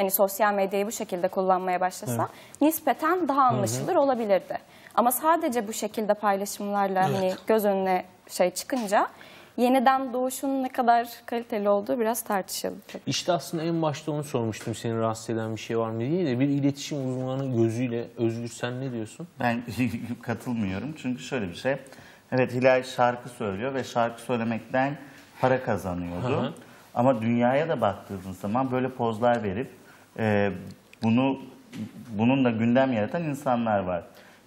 hani sosyal medyayı bu şekilde kullanmaya başlasa nispeten daha anlaşılır olabilirdi. Ama sadece bu şekilde paylaşımlarla hani göz önüne şey çıkınca yeniden doğuşun ne kadar kaliteli olduğu biraz tartışıldı. İşte aslında en başta onu sormuştum. Seni rahatsız eden bir şey var mı diye de bir iletişim uzmanı gözüyle Özgür sen ne diyorsun? Ben katılmıyorum çünkü şöyle bir şey. Evet Hilal şarkı söylüyor ve şarkı söylemekten para kazanıyordu. Hı hı. Ama dünyaya da baktığınız zaman böyle pozlar verip e, bunu bununla gündem yaratan insanlar var.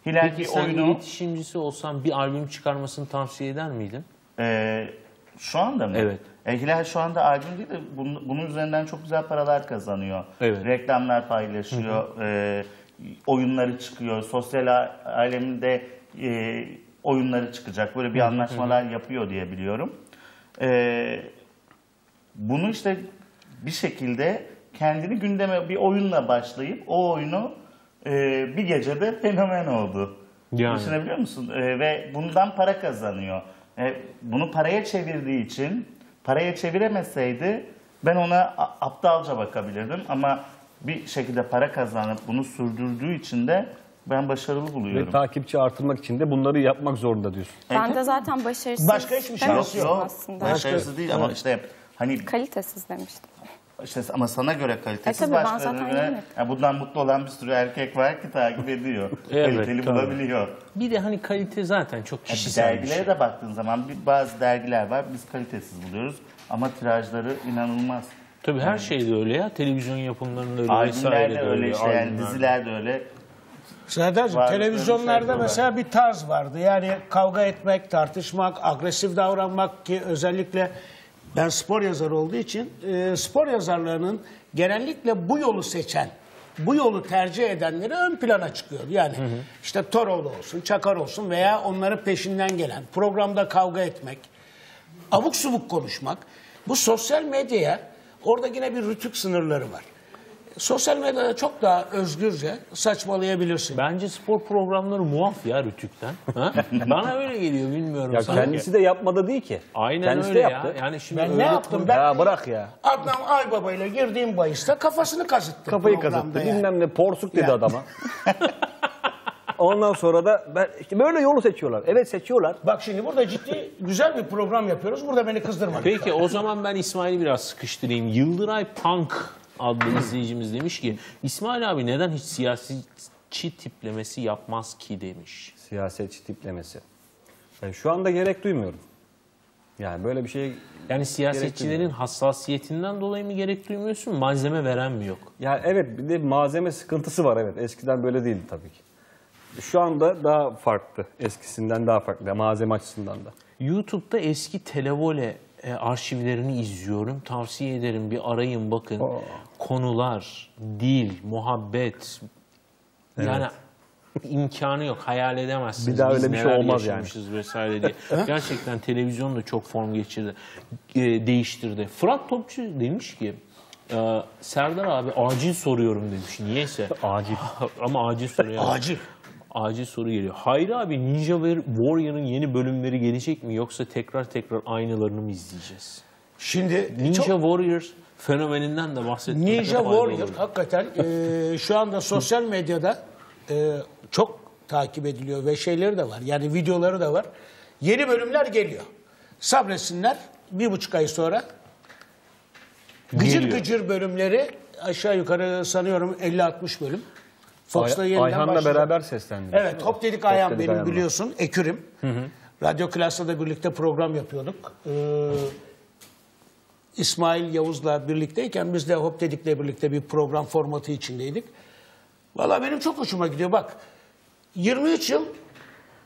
Hilal Peki sen oyunu iletişimcisi olsan bir albüm çıkarmasını tavsiye eder miydin? e, şu anda mı? Evet. E, Hilal şu anda albüm değil de bunun, bunun üzerinden çok güzel paralar kazanıyor. Evet. Reklamlar paylaşıyor, e, oyunları çıkıyor, sosyal a- aleminde e, oyunları çıkacak. Böyle bir anlaşmalar yapıyor diye biliyorum. E, bunu işte bir şekilde kendini gündeme bir oyunla başlayıp o oyunu e, bir gecede fenomen oldu. Yani. Düşünebiliyor musun? E, ve bundan para kazanıyor. E, bunu paraya çevirdiği için paraya çeviremeseydi ben ona aptalca bakabilirdim ama bir şekilde para kazanıp bunu sürdürdüğü için de ben başarılı Ve buluyorum. takipçi artırmak için de bunları yapmak zorunda diyorsun. Ben de zaten başarısız Başka hiçbir şey yok aslında. başarısız değil ama işte hani Kalitesiz demiştim. İşte ama sana göre kalitesiz E tabii, başkalarına yani bundan mutlu olan bir sürü erkek var ki takip ediyor. Evet, Kaliteli tabii. bulabiliyor. Bir de hani kalite zaten çok kişisel bir dergilere şey. de baktığın zaman bir, bazı dergiler var biz kalitesiz buluyoruz ama tirajları inanılmaz. Tabii her şey de öyle ya. Televizyon yapımlarında öyle Albümler vesaire de de öyle işte yani diziler de öyle. Serdar'cığım televizyonlarda mesela bir tarz vardı. Yani kavga etmek, tartışmak, agresif davranmak ki özellikle ben spor yazarı olduğu için e, spor yazarlarının genellikle bu yolu seçen, bu yolu tercih edenleri ön plana çıkıyordu. Yani işte Toroğlu olsun, Çakar olsun veya onların peşinden gelen programda kavga etmek, abuk subuk konuşmak. Bu sosyal medyaya orada yine bir rütük sınırları var. Sosyal medyada çok daha özgürce saçmalayabilirsin. Bence spor programları muaf ya Rütük'ten. Ha? Bana öyle geliyor bilmiyorum. Ya sanki. kendisi de yapmadı değil ki. Aynen kendisi öyle de ya. yaptı. Yani şimdi Ben ne öyle yaptım? Ben Ya bırak ya. Adnan Aybaba ile girdiğim bahiste kafasını kazıttım. Kafayı programda kazıttı. yani. Bilmem ne porsuk dedi Ya. adama. Ondan sonra da ben işte böyle yolu seçiyorlar. Evet seçiyorlar. Bak şimdi burada ciddi güzel bir program yapıyoruz. Burada beni kızdırma. Peki o zaman ben İsmail'i biraz sıkıştırayım. Yıldıray Punk adlı izleyicimiz demiş ki İsmail abi neden hiç siyasetçi tiplemesi yapmaz ki demiş. Siyasetçi tiplemesi. Ben şu anda gerek duymuyorum. Yani böyle bir şey Yani siyasetçilerin hassasiyetinden dolayı mı gerek duymuyorsun? Malzeme veren mi yok? Ya evet bir de malzeme sıkıntısı var evet. Eskiden böyle değildi tabii ki. Şu anda daha farklı. Eskisinden daha farklı. Malzeme açısından da. YouTube'da eski televole e, arşivlerini izliyorum. Tavsiye ederim bir arayın bakın. Konular, dil, muhabbet. Yani imkanı yok. Hayal edemezsiniz. Bir daha Biz öyle bir şey olmaz yani. vesaire diye. Gerçekten televizyon da çok form geçirdi. e, değiştirdi. Fırat Topçu demiş ki e, Serdar abi acil soruyorum demiş. Niyeyse. Acil. Ama acil soruyor. Acil. Acil soru geliyor. Hayri abi Ninja Warrior'ın yeni bölümleri gelecek mi yoksa tekrar tekrar aynılarını mı izleyeceğiz? Şimdi Ninja çok- Warrior fenomeninden de bahsetmek Ninja Warrior hakikaten e, şu anda sosyal medyada e, çok takip ediliyor ve şeyleri de var. Yani videoları da var. Yeni bölümler geliyor. Sabretsinler bir buçuk ay sonra gıcır Geliyor. gıcır bölümleri aşağı yukarı sanıyorum 50-60 bölüm. Fox'ta Ay- yeniden Ayhan'la başlayacak. beraber seslendiriyor. Evet, Hop Dedik Ayhan Dedik benim Ayhan'la. biliyorsun, ekürim. Radyo Klas'ta da birlikte program yapıyorduk. Ee, İsmail Yavuz'la birlikteyken biz de Hop Dedik'le birlikte bir program formatı içindeydik. Vallahi benim çok hoşuma gidiyor. Bak, 23 yıl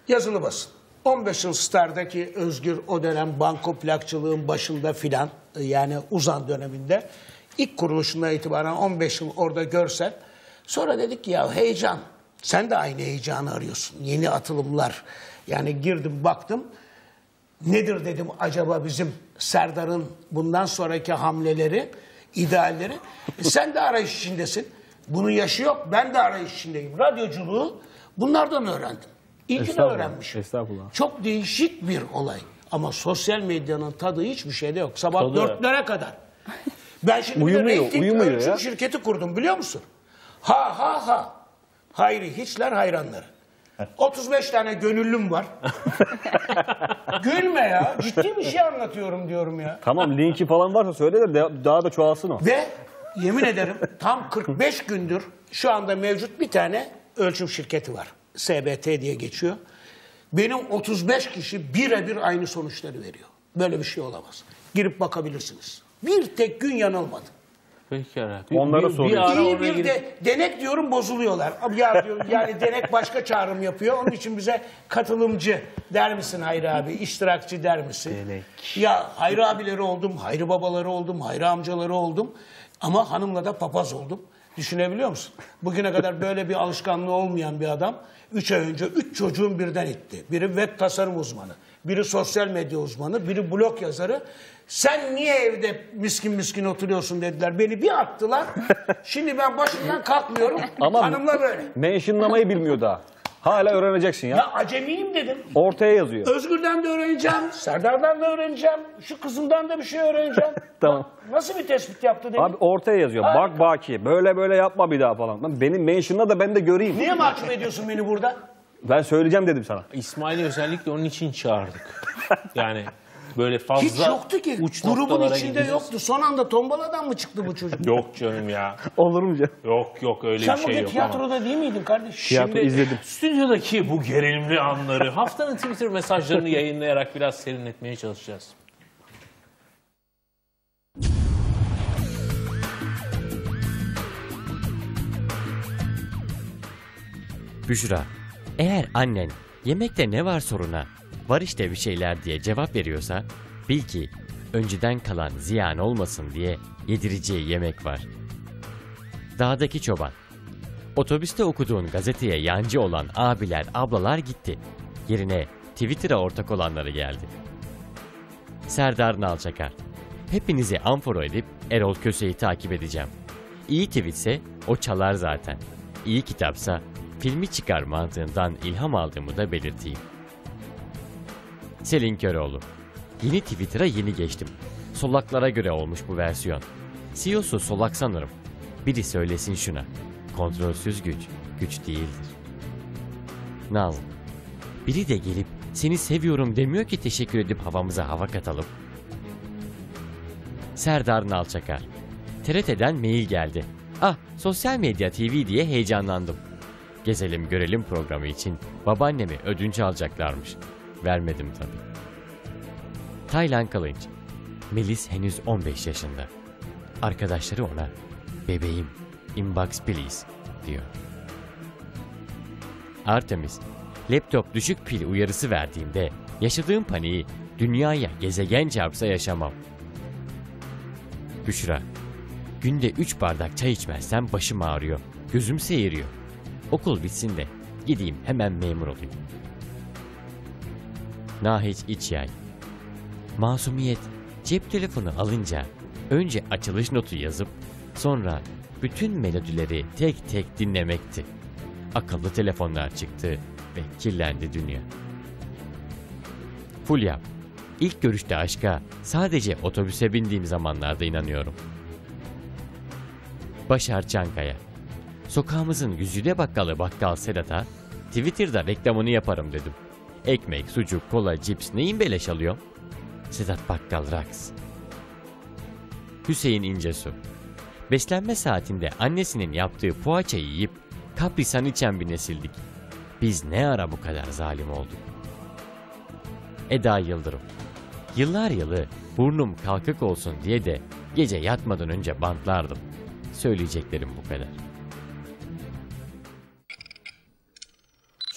yazılı basın. 15 yıl Star'daki Özgür o dönem banko plakçılığın başında filan yani uzan döneminde ilk kuruluşundan itibaren 15 yıl orada görsel. Sonra dedik ki ya heyecan. Sen de aynı heyecanı arıyorsun. Yeni atılımlar. Yani girdim baktım. Nedir dedim acaba bizim Serdar'ın bundan sonraki hamleleri, idealleri. E sen de arayış içindesin. Bunun yaşı yok. Ben de arayış içindeyim. Radyoculuğu bunlardan öğrendim. İyi ki de öğrenmişim. estağfurullah. Çok değişik bir olay. Ama sosyal medyanın tadı hiçbir şeyde yok. Sabah Tadı. dörtlere kadar. Ben şimdi Uyumuyor, bir de uyumuyor ölçüm ya. şirketi kurdum biliyor musun? Ha ha ha. Hayri Hiçler hayranları. 35 tane gönüllüm var. Gülme ya. Ciddi bir şey anlatıyorum diyorum ya. Tamam linki falan varsa söyle de daha da çoğalsın o. Ve yemin ederim tam 45 gündür şu anda mevcut bir tane ölçüm şirketi var. SBT diye geçiyor. Benim 35 kişi birebir aynı sonuçları veriyor. Böyle bir şey olamaz. Girip bakabilirsiniz. Bir tek gün yanılmadı. Peki ara. Onlara bir, bir ara İyi bir de denek diyorum bozuluyorlar. Abi Ya diyorum yani denek başka çağrım yapıyor. Onun için bize katılımcı der misin Hayri abi? İştirakçı der misin? Denek. Ya Hayri abileri oldum, Hayri babaları oldum, Hayri amcaları oldum. Ama hanımla da papaz oldum. Düşünebiliyor musun? Bugüne kadar böyle bir alışkanlığı olmayan bir adam. Üç ay önce üç çocuğun birden itti. Biri web tasarım uzmanı, biri sosyal medya uzmanı, biri blog yazarı. Sen niye evde miskin miskin oturuyorsun dediler. Beni bir attılar. Şimdi ben başımdan kalkmıyorum. Ama- Hanımla böyle. Mentionlamayı bilmiyor daha. Hala öğreneceksin ya. Ya acemiyim dedim. Ortaya yazıyor. Özgür'den de öğreneceğim, Serdar'dan da öğreneceğim, şu kızımdan da bir şey öğreneceğim. Tamam. Nasıl bir tespit yaptı dedim. Abi ortaya yazıyor. Bak Baki böyle böyle yapma bir daha falan. Lan benim mention'la da ben de göreyim. Niye mahkum ediyorsun beni burada? Ben söyleyeceğim dedim sana. İsmail'i özellikle onun için çağırdık. Yani böyle fazla Hiç yoktu ki. uç Grubun noktalara içinde yoktu. Son anda tombaladan mı çıktı bu çocuk? Yok canım ya. Olur mu canım? Yok yok öyle Sen bir şey bugün yok ama. tiyatroda değil miydin kardeş? Tiyatro izledim. Stüdyodaki bu gerilimli anları haftanın Twitter mesajlarını yayınlayarak biraz serinletmeye çalışacağız. Büşra, eğer annen yemekte ne var soruna var işte bir şeyler diye cevap veriyorsa bil ki önceden kalan ziyan olmasın diye yedireceği yemek var. Dağdaki çoban. Otobüste okuduğun gazeteye yancı olan abiler, ablalar gitti. Yerine Twitter'a ortak olanları geldi. Serdar Nalçakar. Hepinizi amforo edip Erol Köse'yi takip edeceğim. İyi tweetse o çalar zaten. İyi kitapsa filmi çıkar mantığından ilham aldığımı da belirteyim. Selin Köroğlu. Yeni Twitter'a yeni geçtim. Solaklara göre olmuş bu versiyon. CEO'su solak sanırım. Biri söylesin şuna. Kontrolsüz güç, güç değildir. Nazlı. Biri de gelip seni seviyorum demiyor ki teşekkür edip havamıza hava katalım. Serdar Nalçakar. TRT'den mail geldi. Ah, sosyal medya TV diye heyecanlandım. Gezelim görelim programı için babaannemi ödünç alacaklarmış. Vermedim tabii. Taylan Kılınç. Melis henüz 15 yaşında. Arkadaşları ona bebeğim inbox please diyor. Artemis, laptop düşük pil uyarısı verdiğinde yaşadığım paniği dünyaya gezegen çarpsa yaşamam. Büşra, günde 3 bardak çay içmezsem başım ağrıyor, gözüm seyiriyor. Okul bitsin de gideyim hemen memur olayım. Nahiç İçyay Masumiyet cep telefonu alınca önce açılış notu yazıp sonra bütün melodileri tek tek dinlemekti. Akıllı telefonlar çıktı ve kirlendi dünya. Fulya İlk görüşte aşka sadece otobüse bindiğim zamanlarda inanıyorum. Başar Çankaya Sokağımızın güzide bakkalı bakkal Sedat'a Twitter'da reklamını yaparım dedim. Ekmek, sucuk, kola, cips neyin beleş alıyor? Sedat Bakkal Raks. Hüseyin İncesu. Beslenme saatinde annesinin yaptığı poğaçayı yiyip kaprisan içen bir nesildik. Biz ne ara bu kadar zalim olduk? Eda Yıldırım. Yıllar yılı burnum kalkık olsun diye de gece yatmadan önce bantlardım. Söyleyeceklerim bu kadar.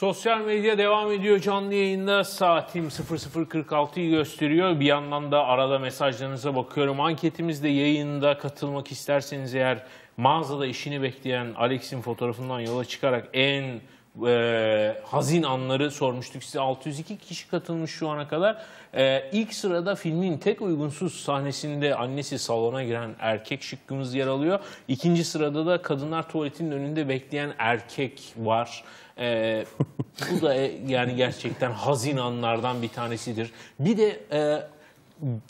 Sosyal medya devam ediyor canlı yayında. Saatim 00.46'yı gösteriyor. Bir yandan da arada mesajlarınıza bakıyorum. Anketimiz de yayında katılmak isterseniz eğer mağazada işini bekleyen Alex'in fotoğrafından yola çıkarak en e, hazin anları sormuştuk size. 602 kişi katılmış şu ana kadar. E, ilk sırada filmin tek uygunsuz sahnesinde annesi salona giren erkek şıkkımız yer alıyor. İkinci sırada da kadınlar tuvaletinin önünde bekleyen erkek var. E, bu da e, yani gerçekten hazin anlardan bir tanesidir. Bir de e,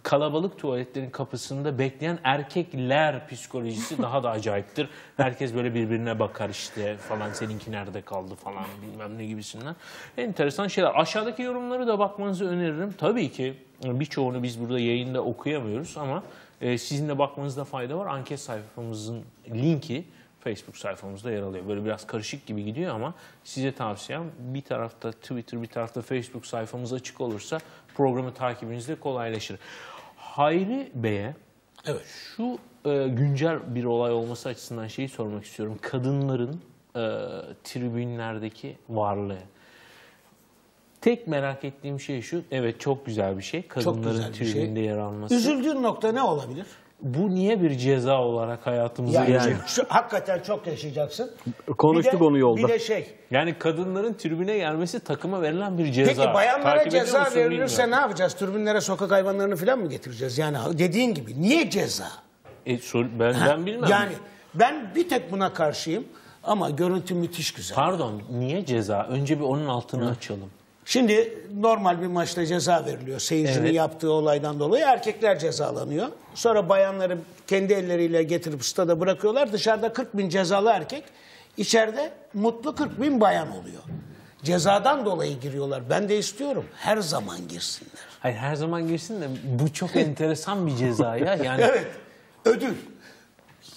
kalabalık tuvaletlerin kapısında bekleyen erkekler psikolojisi daha da acayiptir. Herkes böyle birbirine bakar işte falan seninki nerede kaldı falan bilmem ne gibisinden. Enteresan şeyler. Aşağıdaki yorumları da bakmanızı öneririm. Tabii ki birçoğunu biz burada yayında okuyamıyoruz ama e, sizin de bakmanızda fayda var. Anket sayfamızın linki Facebook sayfamızda yer alıyor. Böyle biraz karışık gibi gidiyor ama size tavsiyem bir tarafta Twitter bir tarafta Facebook sayfamız açık olursa programı takibiniz de kolaylaşır. Hayri Bey'e Evet. şu e, güncel bir olay olması açısından şeyi sormak istiyorum. Kadınların e, tribünlerdeki varlığı. Tek merak ettiğim şey şu, evet çok güzel bir şey. Kadınların güzel bir şey. tribünde yer alması. Üzüldüğün nokta ne olabilir? Bu niye bir ceza olarak hayatımıza Yani, yani. şu- hakikaten çok yaşayacaksın. Konuştuk Bir de- onu yolda. Bir de şey. Yani kadınların tribüne gelmesi takıma verilen bir ceza. Peki bayanlara Takip ceza verilirse bilmiyorum. ne yapacağız? Türbinlere sokak hayvanlarını falan mı getireceğiz? Yani dediğin gibi. Niye ceza? E, sor- ben, ben bilmem. Yani ben bir tek buna karşıyım ama görüntü müthiş güzel. Pardon niye ceza? Önce bir onun altını açalım. Şimdi normal bir maçta ceza veriliyor. Seyircinin Evet. yaptığı olaydan dolayı erkekler cezalanıyor. Sonra bayanları kendi elleriyle getirip stada bırakıyorlar. Dışarıda 40 bin cezalı erkek, içeride mutlu 40 bin bayan oluyor. Cezadan dolayı giriyorlar. Ben de istiyorum. Her zaman girsinler. Hayır her zaman girsin de bu çok enteresan bir ceza ya. Yani Evet. Ödül.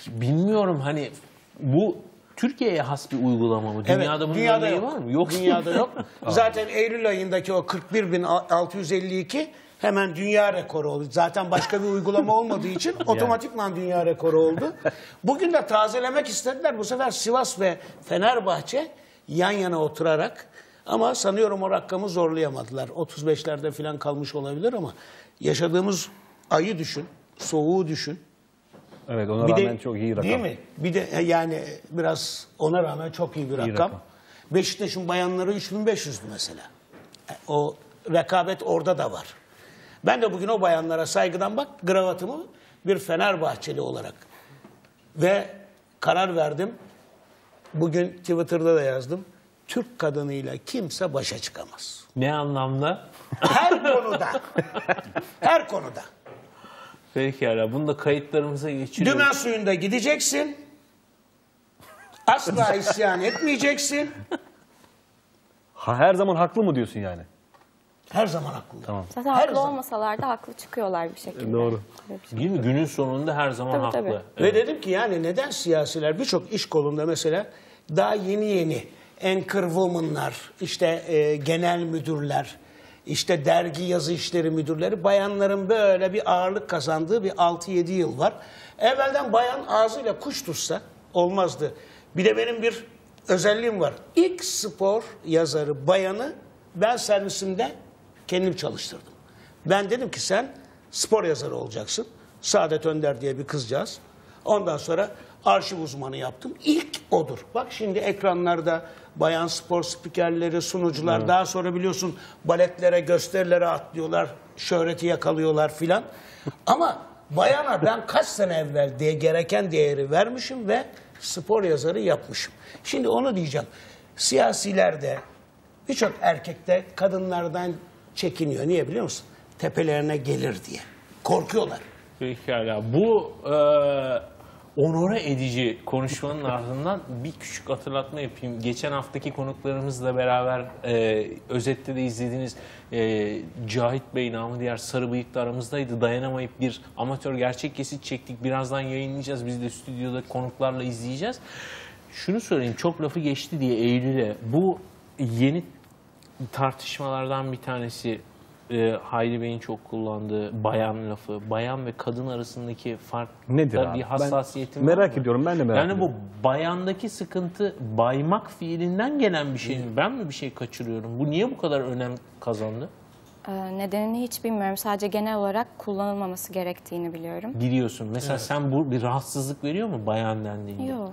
bilmiyorum hani bu Türkiye'ye has bir uygulama mı? Dünyada bunun dünyada örneği yok. var mı? Yok. Dünyada yok. Zaten Eylül ayındaki o 41.652 hemen dünya rekoru oldu. Zaten başka bir uygulama olmadığı için otomatikman dünya rekoru oldu. Bugün de tazelemek istediler. Bu sefer Sivas ve Fenerbahçe yan yana oturarak ama sanıyorum o rakamı zorlayamadılar. 35'lerde falan kalmış olabilir ama yaşadığımız ayı düşün, soğuğu düşün. Evet ona Bir rağmen de, çok iyi rakam. Değil mi? Bir de yani biraz ona rağmen çok iyi bir rakam. rakam. Beşiktaş'ın bayanları 3500'dü mesela. E, O rekabet orada da var. Ben de bugün o bayanlara saygıdan bak gravatımı bir Fenerbahçeli olarak ve karar verdim. Bugün Twitter'da da yazdım. Türk kadınıyla kimse başa çıkamaz. Ne anlamda? Her konuda. Her konuda. Pekala bunu da kayıtlarımıza geçiriyoruz. Dümen suyunda gideceksin. Asla isyan etmeyeceksin. Ha, her zaman haklı mı diyorsun yani? Her zaman haklı. Tamam. Zaten Her haklı zaman. olmasalar da haklı çıkıyorlar bir şekilde. Doğru. Şey. Değil mi? Günün sonunda her zaman Tabii, haklı. tabii. Evet. Ve dedim ki yani neden siyasiler birçok iş kolunda mesela daha yeni yeni anchor woman'lar, işte e, genel müdürler, işte dergi yazı işleri müdürleri bayanların böyle bir ağırlık kazandığı bir 6-7 yıl var. Evvelden bayan ağzıyla kuş tutsa olmazdı. Bir de benim bir özelliğim var. İlk spor yazarı bayanı ben servisimde kendim çalıştırdım. Ben dedim ki sen spor yazarı olacaksın. Saadet Önder diye bir kızcağız. Ondan sonra arşiv uzmanı yaptım. İlk odur. Bak şimdi ekranlarda bayan spor spikerleri, sunucular daha sonra biliyorsun baletlere, gösterilere atlıyorlar, şöhreti yakalıyorlar filan. Ama bayana ben kaç sene evvel diye gereken değeri vermişim ve spor yazarı yapmışım. Şimdi onu diyeceğim. Siyasiler de birçok erkek de kadınlardan çekiniyor. Niye biliyor musun? Tepelerine gelir diye. Korkuyorlar. Pekala. Bu e, onore edici konuşmanın ardından bir küçük hatırlatma yapayım. Geçen haftaki konuklarımızla beraber e, özette de izlediğiniz e, Cahit Bey namı diğer Sarı Bıyıklı aramızdaydı. Dayanamayıp bir amatör gerçek kesit çektik. Birazdan yayınlayacağız. Biz de stüdyoda konuklarla izleyeceğiz. Şunu söyleyeyim. Çok lafı geçti diye Eylül'e. Bu yeni tartışmalardan bir tanesi e, Hayri Bey'in çok kullandığı bayan lafı. Bayan ve kadın arasındaki fark Nedir abi? bir Ben hassasiyetin merak var mı? ediyorum, ben de merak yani ediyorum. bu bayandaki sıkıntı baymak fiilinden gelen bir şey mi? Ben mi bir şey kaçırıyorum? Bu niye bu kadar önem kazandı? Ee, nedenini hiç bilmiyorum. Sadece genel olarak kullanılmaması gerektiğini biliyorum. Biliyorsun. Mesela sen bu bir rahatsızlık veriyor mu bayan dendiğinde? Yok.